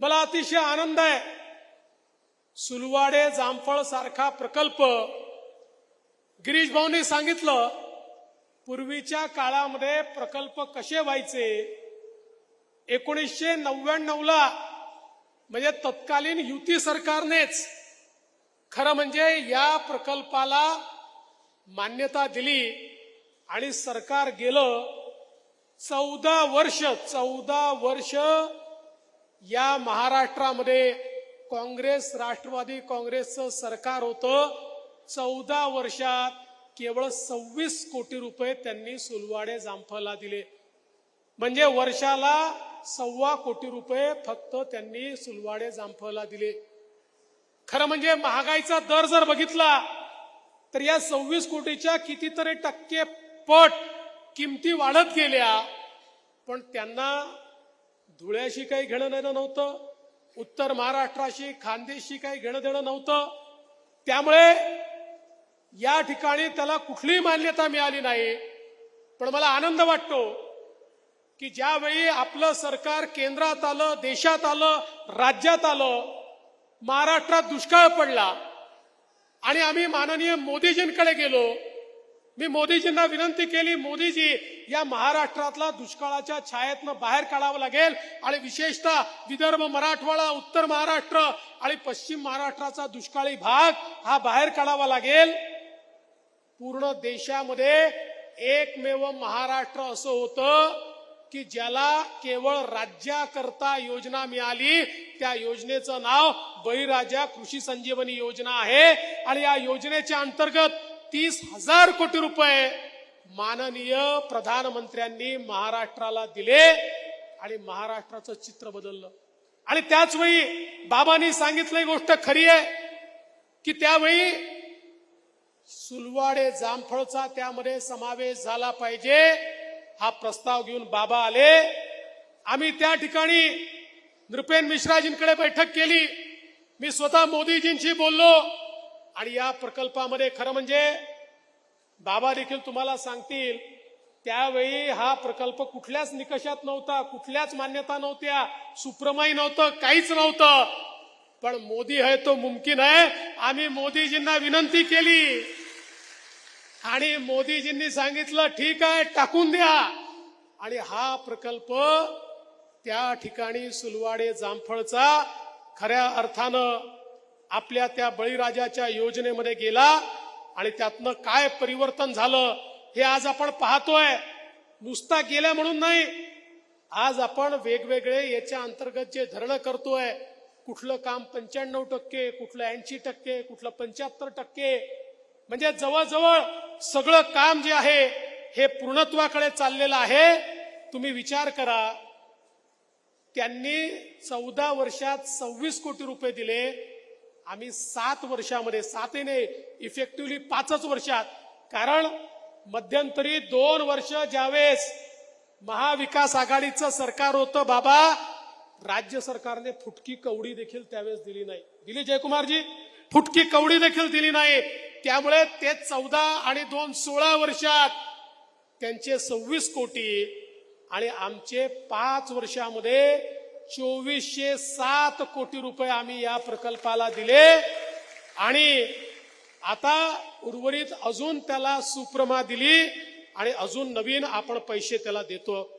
मला अतिशय आनंद आहे. सुलवाडे जामफळ सारखा प्रकल्प गिरीश भाऊंनी सांगितलं पूर्वीच्या काळामध्ये प्रकल्प कसे व्हायचे? एकोणीसशे नव्याण्णवला म्हणजे तत्कालीन युती सरकारनेच खरं म्हणजे या प्रकल्पाला मान्यता दिली आणि सरकार गेलं चौदा वर्ष चौदा वर्ष या महाराष्ट्रामध्ये काँग्रेस राष्ट्रवादी काँग्रेसचं सरकार होतं. चौदा वर्षात केवळ सव्वीस कोटी रुपये त्यांनी सुलवाडे जामफळला दिले. म्हणजे वर्षाला सव्वा कोटी रुपये फक्त त्यांनी सुलवाडे जामफळला दिले. खरं म्हणजे महागाईचा दर जर बघितला तर या सव्वीस कोटीच्या कितीतरी टक्के पट किमती वाढत गेल्या पण त्यांना धुळ्याशी काही घेणं देणं नव्हतं. उत्तर महाराष्ट्राशी खानदेशशी काही घेणं देणं नव्हतं. त्यामुळे या ठिकाणी त्याला कुठलीही मान्यता मिळाली नाही. पण मला आनंद वाटतो की ज्यावेळी आपलं सरकार केंद्रात आलं देशात आलं राज्यात आलं महाराष्ट्रात दुष्काळ पडला आणि आम्ही माननीय मोदीजींकडे गेलो मी मोदीजींना विनंती केली मोदीजी या महाराष्ट्रातला दुष्काळाच्या छायेतनं बाहेर काढावं लागेल आणि विशेषतः विदर्भ मराठवाडा उत्तर महाराष्ट्र आणि पश्चिम महाराष्ट्राचा दुष्काळी भाग हा बाहेर काढावा लागेल. पूर्ण देशामध्ये एकमेव महाराष्ट्र असं होतं की ज्याला केवळ राज्याकरता योजना मिळाली त्या योजनेचं नाव बळीराजा कृषी संजीवनी योजना आहे. आणि या योजनेच्या अंतर्गत तीस हजार कोटी रुपये माननीय प्रधानमंत्र्यांनी महाराष्ट्राला दिले आणि महाराष्ट्राचं चित्र बदललं. आणि त्याच वेळी बाबांनी सांगितलं गोष्ट खरी आहे की त्यावेळी सुलवाडे जामफळचा त्यामध्ये समावेश झाला पाहिजे हा प्रस्ताव घेऊन बाबा आले. आम्ही त्या ठिकाणी नृपेन मिश्राजींकडे बैठक केली. मी स्वतः मोदीजींशी बोललो. आणि या प्रकल्पामध्ये खरं म्हणजे बाबा देखील तुम्हाला सांगतील त्यावेळी हा प्रकल्प कुठल्याच निकषात नव्हता कुठल्याच मान्यता नव्हत्या सुप्रमाई नव्हतं काहीच नव्हतं. पण मोदी आहे तो मुमकिन आहे. आम्ही मोदीजींना विनंती केली. आणि मोदीजींनी सांगितलं ठीक आहे टाकून द्या. आणि हा प्रकल्प त्या ठिकाणी सुलवाडे जामफळचा खऱ्या अर्थानं आपल्या त्या बळीराजाच्या योजनेमध्ये गेला आणि त्यातनं काय परिवर्तन झालं हे आज आपण पाहतोय. नुसता गेल्या म्हणून नाही आज आपण वेगवेगळे याच्या अंतर्गत जे धरणं करतोय कुठलं काम पंच्याण्णव टक्के कुठलं ऐंशी टक्के कुठलं पंच्याहत्तर टक्के म्हणजे जवळजवळ सगळं काम जे आहे हे पूर्णत्वाकडे चाललेलं आहे. तुम्ही विचार करा त्यांनी चौदा वर्षात सव्वीस कोटी रुपये दिले आम्ही सात वर्षामध्ये सातही इफेक्टिव्हली पाचच वर्षात कारण मध्यंतरी दोन वर्ष ज्यावेळेस महाविकास आघाडीचं सरकार होतं बाबा राज्य सरकारने फुटकी कवडी देखील त्यावेळेस दिली नाही. दिली जयकुमारजी? फुटकी कवडी देखील दिली नाही. त्यामुळे ते चौदा आणि दोन सोळा वर्षात त्यांचे सव्वीस कोटी आणि आमचे पाच वर्षामध्ये चोवीसशे सात कोटी रुपये आम्ही या प्रकल्पाला दिले. आणि आता उर्वरित अजून त्याला सुप्रमा दिली आणि अजून नवीन आपण पैसे त्याला देतो.